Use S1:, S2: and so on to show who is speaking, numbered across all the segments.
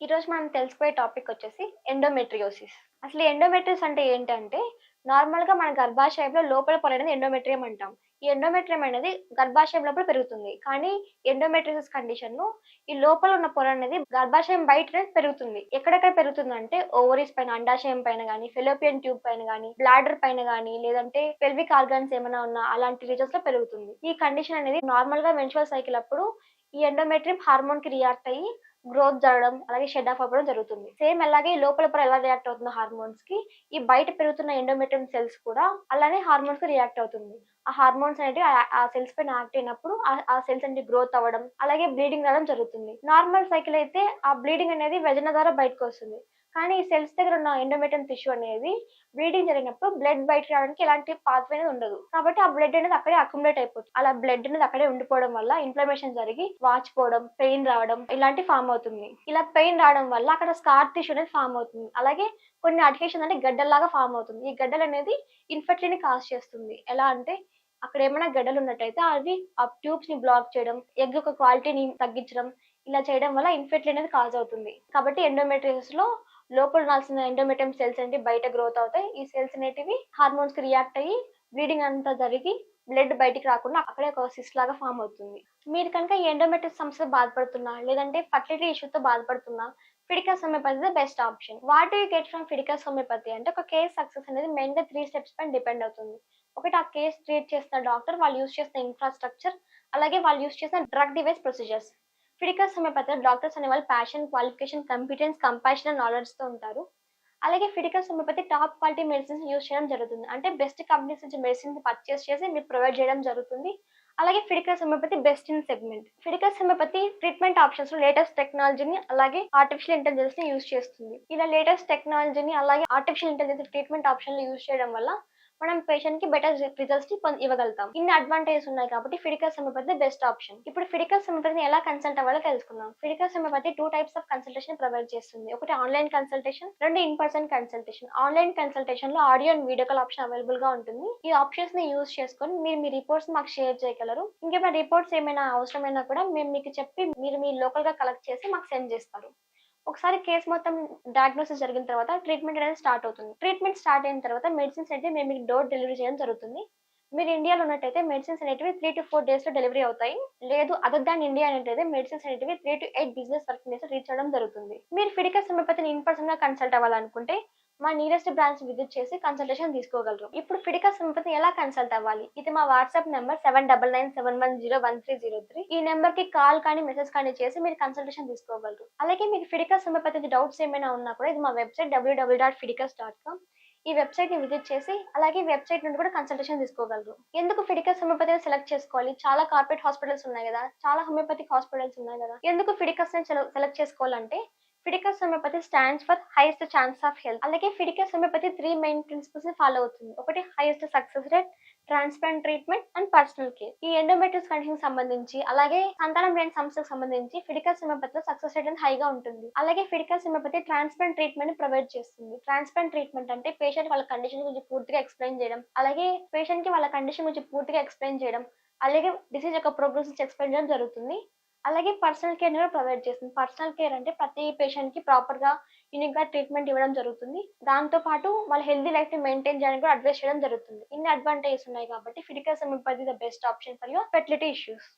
S1: ఈరోజు మనం తెలుసుకోయే టాపిక్ వచ్చేసి ఎండోమెట్రియోసిస్ అసలు ఎండోమెట్రియోస్ అంటే ఏంటంటే నార్మల్గా మన గర్భాశయంలో లోపల పొర అనేది ఎండోమెట్రియం అంటాం. ఈ ఎండోమెట్రియం అనేది గర్భాశయం లోపల పెరుగుతుంది. కానీ ఎండోమెట్రియోసిస్ కండిషన్లో ఈ లోపల ఉన్న పొర అనేది గర్భాశయం బయట పెరుగుతుంది. ఎక్కడెక్కడ పెరుగుతుంది అంటే ఓవరీస్ పైన అండాశయం పైన కానీ ఫెలోపియన్ ట్యూబ్ పైన కానీ బ్లాడర్ పైన కానీ లేదంటే పెల్విక్ ఆర్గాన్స్ ఏమైనా ఉన్నా అలాంటి రీజన్స్లో పెరుగుతుంది. ఈ కండిషన్ అనేది నార్మల్గా మెన్చువల్ సైకిల్ అప్పుడు ఈ ఎండోమెట్రియం హార్మోన్కి రియాక్ట్ అయ్యి గ్రోత్ జరగడం అలాగే షెడ్ ఆఫ్ అవ్వడం జరుగుతుంది. సేమ్ అలాగే లోపల పొర ఎలా రియాక్ట్ అవుతుందో హార్మోన్స్కి ఈ బయట పెరుగుతున్న ఎండోమెట్రియం సెల్స్ కూడా అలానే హార్మోన్స్కి రియాక్ట్ అవుతుంది. ఆ హార్మోన్స్ అనేవి ఆ- సెల్స్ పైన యాక్ట్ అయినప్పుడు ఆ సెల్స్ అనేది గ్రోత్ అవ్వడం అలాగే బ్లీడింగ్ రావడం జరుగుతుంది. నార్మల్ సైకిల్ అయితే ఆ బ్లీడింగ్ అనేది వెజన ద్వారా బయటకు వస్తుంది. కానీ ఈ సెల్స్ దగ్గర ఉన్న ఎండోమెటన్ టిష్యూ అనేది బ్లీడింగ్ జరిగినప్పుడు బ్లడ్ బయట రావడానికి ఎలాంటి పాత్ అనేది ఉండదు. కాబట్టి ఆ బ్లడ్ అనేది అక్కడే అక్యుములేట్ అయిపోతుంది. అలా బ్లడ్ అనేది అక్కడే ఉండిపోవడం వల్ల ఇన్ఫ్లమేషన్ జరిగి వాచిపోవడం పెయిన్ రావడం ఇలాంటి ఫామ్ అవుతుంది. ఇలా పెయిన్ రావడం వల్ల అక్కడ స్కార్ టిష్యూ అనేది ఫామ్ అవుతుంది. అలాగే కొన్ని అడికేషన్ అంటే గడ్డల్లాగా ఫామ్ అవుతుంది. ఈ గడ్డలు అనేది ఇన్ఫెర్టిలిటీని కాజ్ చేస్తుంది. ఎలా అంటే అక్కడ ఏమైనా గడ్డలు ఉన్నట్టయితే అవి ఆ ట్యూబ్స్ని బ్లాక్ చేయడం ఎగ్ యొక్క క్వాలిటీని తగ్గించడం ఇలా చేయడం వల్ల ఇన్ఫెర్టిలిటీ అనేది కాజ్ అవుతుంది. కాబట్టి ఎండోమెట్రియోసిస్లో లోపల రాల్సిన ఎండోమెట్రియం సెల్స్ అనేవి బయట గ్రోత్ అవుతాయి. ఈ సెల్స్ అనేటివి హార్మోన్స్కి రియాక్ట్ అయ్యి బ్లీడింగ్ అంతా జరిగి బ్లడ్ బయటికి రాకుండా అక్కడే ఒక సిస్ట్ లాగా ఫామ్ అవుతుంది. మీరు కనుక ఈ ఎండోమెట్రియం సమస్య బాధపడుతున్నా లేదంటే ఫర్టిలిటీ ఇష్యూతో బాధపడుతున్నా Fiticus Homeopathy best option what you get from Fiticus Homeopathy అంటే ఒక కేస్ సక్సెస్ అనేది మెయిన్గా త్రీ స్టెప్స్ పైన డిపెండ్ అవుతుంది. ఒకటి ఆ కేస్ ట్రీట్ చేసిన డాక్టర్ వాళ్ళు యూస్ చేసిన ఇన్ఫ్రాస్ట్రక్చర్ అలాగే వాళ్ళు యూస్ చేసిన drug device procedures Fiticus Homeopathy doctors అనే వాళ్ళు ప్యాషన్ క్వాలిఫికేషన్ కంపిటెన్స్ కంపాషన్ నాలెడ్జ్తో ఉంటారు. అలాగే Fiticus Homeopathy top quality medicines use చేయడం జరుగుతుంది. అంటే బెస్ట్ కంపెనీస్ నుంచి మెడిసిన్స్ పర్చేస్ చేసి మీరు ప్రొవైడ్ చేయడం జరుగుతుంది. అలాగే Fiticus Homeopathy best in segment Fiticus Homeopathy treatment ఆప్షన్స్లో లేటెస్ట్ టెక్నాలజీని అలాగే ఆర్టిఫిషియల్ ఇంటెలిజెన్స్ని యూస్ చేస్తుంది. ఇలా లేటెస్ట్ టెక్నాలజీని అలాగే artificial intelligence treatment option use చేయడం వల్ల మనం పేషెంట్కి బెటర్ రిజల్ట్స్ని ఇవ్వగలుగుతాం. ఇన్ని అడ్వాంటేజెస్ ఉన్నాయి కాబట్టి ఫిడికల్ సెమోపతి బెస్ట్ ఆప్షన్ ఇప్పుడు ఫిడికల్ సెమోపతిని ఎలా కన్సల్ట్ అవ్వాలో తెలుసుకుందాం. Fiticus Homeopathy two types of consultation provide చేస్తుంది. ఒకటి ఆన్లైన్ కన్సల్టేషన్ రెండు ఇన్ పర్సన్ కన్సల్టేషన్ ఆన్లైన్ కన్సల్టేషన్లో audio and video call option అవైలబుల్గా ఉంటుంది. ఈ ఆప్షన్స్ని యూస్ చేసుకొని మీరు మీ రిపోర్ట్స్ మాకు షేర్ చేయగలరు. ఇంకేమైనా రిపోర్ట్స్ ఏమైనా అవసరమైనా కూడా మేము మీకు చెప్పి మీరు మీ లోకల్గా కలెక్ట్ చేసి మాకు సెండ్ చేస్తారు. ఒకసారి కేసు మొత్తం డయాగ్నోసిస్ జరిగిన తర్వాత ట్రీట్మెంట్ అనేది స్టార్ట్ అవుతుంది. ట్రీట్మెంట్ స్టార్ట్ అయిన తర్వాత మెడిసిన్స్ అయితే మేము మీకు డోర్ డెలివరీ చేయడం జరుగుతుంది. మీరు ఇండియాలో ఉన్నట్టయితే మెడిసిన్స్ అనేటివి త్రీ టు ఫోర్ డేస్లో డెలివరీ అవుతాయి. లేదు అదర్ దాన్ ఇండియా అనేటైతే మెడిసిన్స్ అనేటివి three to eight business working days reach అవ్వడం జరుగుతుంది. మీరు ఫిడికల్ సమయపతిని ఇన్ పర్సన్గా కన్సల్ట్ అవ్వాలనుకుంటే మా నియరెస్ట్ బ్రాంచ్ విజిట్ చేసి కన్సల్టేషన్ తీసుకోగలరు. ఇప్పుడు ఫిడికా హోమియోపతిని ఎలా కన్సల్ట్ అవ్వాలి? ఇది మా WhatsApp number seven double nine seven one zero one three zero three ఈ నెంబర్కి కాల్ కానీ మెసేజ్ కానీ చేసి మీరు కన్సల్టేషన్ తీసుకోగలరు. అలాగే మీకు ఫిడికస్ హోమియోపతి డౌట్స్ ఏమైనా ఉన్నా కూడా ఇది మా website WWW dot Fiticus dot com ఈ వెబ్సైట్ని విజిట్ చేసి అలాగే వెబ్సైట్ నుండి కూడా కన్సల్టేషన్ తీసుకోగలరు. ఎందుకు ఫిడికస్ హోమియోపతిని సెలెక్ట్ చేసుకోవాలి? చాలా కార్పొరేట్ హాస్పిటల్స్ ఉన్నాయి కదా. చాలా హోమియోపతిక్ హాస్పిటల్స్ ఉన్నాయి కదా. ఎందుకు ఫిడికస్ని సెలెక్ట్ చేసుకోవాలంటే Fidicus homeopathy stands for highest chance of health అలాగే ఫిడికస్ హోమియోపతి త్రీ మెయిన్ ప్రిన్సిపల్స్ని ఫాలో అవుతుంది. ఒకటి highest success rate transplant treatment and personal care ఈ ఎండోమెట్రిస్ కండిషన్ సంబంధించి అలాగే సంతానం లేని సమస్యకు సంబంధించి ఫిడికస్ హోమియోపతిలో సక్సెస్ రేట్ అనేది హైగా ఉంటుంది. అలాగే ఫిడికస్ హోమియోపతి ట్రాన్స్ప్లాంట్ ట్రీట్మెంట్ని ప్రొవైడ్ చేస్తుంది. ట్రాన్స్ప్లాంట్ ట్రీట్మెంట్ అంటే పేషెంట్ వాళ్ళ కండిషన్ గురించి పూర్తిగా ఎక్స్ప్లెయిన్ చేయడం. అలాగే పేషెంట్కి వాళ్ళ కండిషన్ గురించి పూర్తిగా ఎక్స్ప్లెయిన్ చేయడం. అలాగే డిసీజ్ యొక్క ప్రోగ్రెస్ ఎక్స్ప్లెయిన్ చేయడం జరుగుతుంది. అలాగే పర్సనల్ కేర్ కూడా ప్రొవైడ్ చేస్తుంది. పర్సనల్ కేర్ అంటే ప్రతి పేషెంట్కి ప్రాపర్గా గా ట్రీట్మెంట్ ఇవ్వడం జరుగుతుంది. దాంతో పాటు వాళ్ళ హెల్దీ లైఫ్ని మెయింటైన్ చేయడానికి కూడా అడ్వైస్ చేయడం జరుగుతుంది. ఇన్ని అడ్వాంటేజెస్ ఉన్నాయి కాబట్టి Fiticus Homeopathy the best option for your fertility issues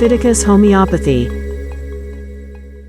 S2: Fiticus Homeopathy.